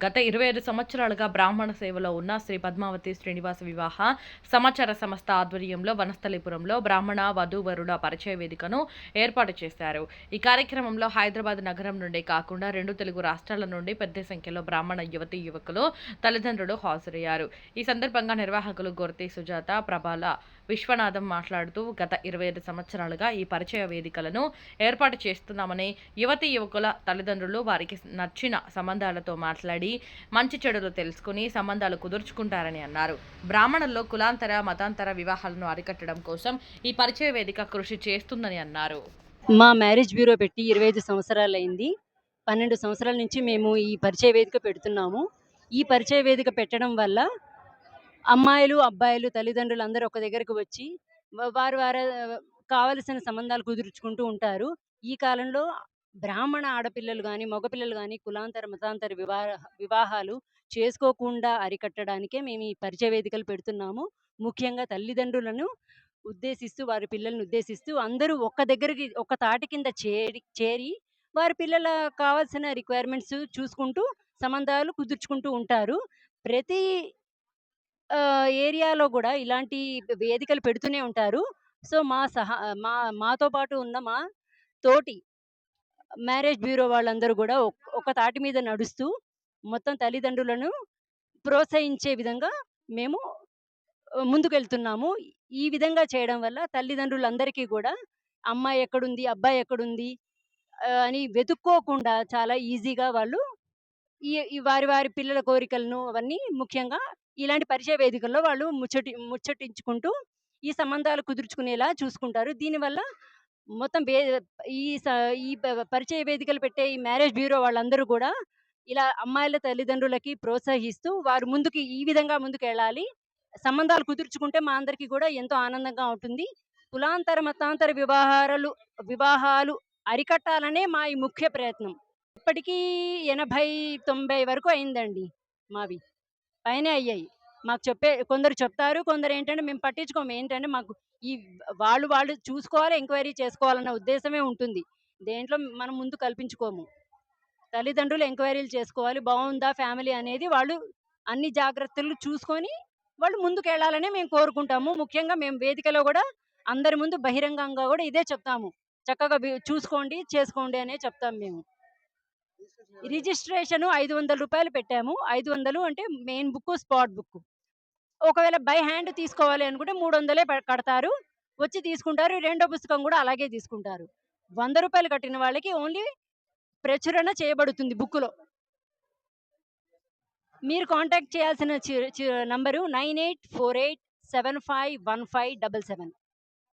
గత ఇరవై ఐదు సంవత్సరాలుగా బ్రాహ్మణ సేవలో ఉన్న శ్రీ పద్మావతి శ్రీనివాస వివాహ సమాచార సంస్థ ఆధ్వర్యంలో వనస్థలిపురంలో బ్రాహ్మణ వధూవరుల పరిచయ వేదికను ఏర్పాటు చేశారు. ఈ కార్యక్రమంలో హైదరాబాద్ నగరం నుండే కాకుండా రెండు తెలుగు రాష్ట్రాల నుండి పెద్ద సంఖ్యలో బ్రాహ్మణ యువతి యువకులు తల్లిదండ్రులు హాజరయ్యారు. ఈ సందర్భంగా నిర్వాహకులు గొర్తి సుజాత ప్రభాల విశ్వనాథం మాట్లాడుతూ గత ఇరవై ఐదు సంవత్సరాలుగా ఈ పరిచయ వేదికలను ఏర్పాటు చేస్తున్నామని యువతి యువకుల తల్లిదండ్రులు వారికి నచ్చిన సంబంధాలతో మాట్లాడి మంచి చెడులు తెలుసుకుని సంబంధాలు కుదుర్చుకుంటారని అన్నారు. బ్రాహ్మణుల్లో కులాంతర మతాంతర వివాహాలను అరికట్టడం కోసం ఈ పరిచయ వేదిక కృషి చేస్తుందని అన్నారు. మా మ్యారేజ్ బ్యూరో పెట్టి ఇరవై ఐదు సంవత్సరాలు అయింది పన్నెండు సంవత్సరాల నుంచి మేము ఈ పరిచయ వేదిక పెడుతున్నాము. ఈ పరిచయ వేదిక పెట్టడం వల్ల అమ్మాయిలు అబ్బాయిలు తల్లిదండ్రులు అందరూ ఒక దగ్గరకు వచ్చి వారు వారు కావలసిన సంబంధాలు కుదుర్చుకుంటూ ఉంటారు. ఈ కాలంలో బ్రాహ్మణ ఆడపిల్లలు కానీ మగపిల్లలు కానీ కులాంతర మతాంతర వివాహ వివాహాలు చేసుకోకుండా అరికట్టడానికే మేము ఈ పరిచయ వేదికలు పెడుతున్నాము. ముఖ్యంగా తల్లిదండ్రులను ఉద్దేశిస్తూ వారి పిల్లల్ని ఉద్దేశిస్తూ అందరూ ఒక్క దగ్గరికి ఒక తాటి కింద చేరి చేరి వారి పిల్లల కావాల్సిన రిక్వైర్మెంట్స్ చూసుకుంటూ సంబంధాలు కుదుర్చుకుంటూ ఉంటారు. ప్రతి ఏరియాలో కూడా ఇలాంటి వేదికలు పెడుతూనే ఉంటారు. సో మా సహా మా మాతో పాటు ఉన్న మా తోటి మ్యారేజ్ బ్యూరో వాళ్ళందరూ కూడా ఒక తాటి మీద నడుస్తూ మొత్తం తల్లిదండ్రులను ప్రోత్సహించే విధంగా మేము ముందుకెళ్తున్నాము. ఈ విధంగా చేయడం వల్ల తల్లిదండ్రులందరికీ కూడా అమ్మాయి ఎక్కడుంది అబ్బాయి ఎక్కడుంది అని వెతుక్కోకుండా చాలా ఈజీగా వాళ్ళు ఈ వారి వారి పిల్లల కోరికలను అవన్నీ ముఖ్యంగా ఇలాంటి పరిచయ వేదికల్లో వాళ్ళు ముచ్చటి ముచ్చటించుకుంటూ ఈ సంబంధాలు కుదుర్చుకునేలా చూసుకుంటారు. దీనివల్ల మొత్తం ఈ స ఈ పరిచయ వేదికలు పెట్టే ఈ మ్యారేజ్ బ్యూరో వాళ్ళందరూ కూడా ఇలా అమ్మాయిల తల్లిదండ్రులకి ప్రోత్సహిస్తూ వారు ముందుకి ఈ విధంగా ముందుకు వెళ్ళాలి సంబంధాలు కుదుర్చుకుంటే మా అందరికీ కూడా ఎంతో ఆనందంగా ఉంటుంది. కులాంతర మతాంతర వివాహాలు వివాహాలు అరికట్టాలనే మా ఈ ముఖ్య ప్రయత్నం. ఇప్పటికీ ఎనభై తొంభై వరకు అయిందండి మావి. పైనే అయ్యాయి. మాకు చెప్పే కొందరు చెప్తారు కొందరు ఏంటంటే మేము పట్టించుకోము. ఏంటంటే మాకు ఈ వాళ్ళు వాళ్ళు చూసుకోవాలి ఎంక్వైరీ చేసుకోవాలన్న ఉద్దేశమే ఉంటుంది. దేంట్లో మనం ముందు కల్పించుకోము. తల్లిదండ్రులు ఎంక్వైరీలు చేసుకోవాలి బాగుందా ఫ్యామిలీ అనేది వాళ్ళు అన్ని జాగ్రత్తలు చూసుకొని వాళ్ళు ముందుకు వెళ్ళాలని మేము కోరుకుంటాము. ముఖ్యంగా మేము వేదికలో కూడా అందరి ముందు బహిరంగంగా కూడా ఇదే చెప్తాము. చక్కగా చూసుకోండి చేసుకోండి అనే చెప్తాం మేము. రిజిస్ట్రేషన్ ఐదు వందల రూపాయలు పెట్టాము. ఐదు వందలు అంటే మెయిన్ బుక్ స్పాట్ బుక్ ఒకవేళ బై హ్యాండ్ తీసుకోవాలి అనుకుంటే మూడు వందలే కడతారు. వచ్చి తీసుకుంటారు. రెండో పుస్తకం కూడా అలాగే తీసుకుంటారు. వంద రూపాయలు కట్టిన వాళ్ళకి ఓన్లీ ప్రచురణ చేయబడుతుంది బుక్లో. మీరు కాంటాక్ట్ చేయాల్సిన చి- number nine eight four eight seven five one five double seven.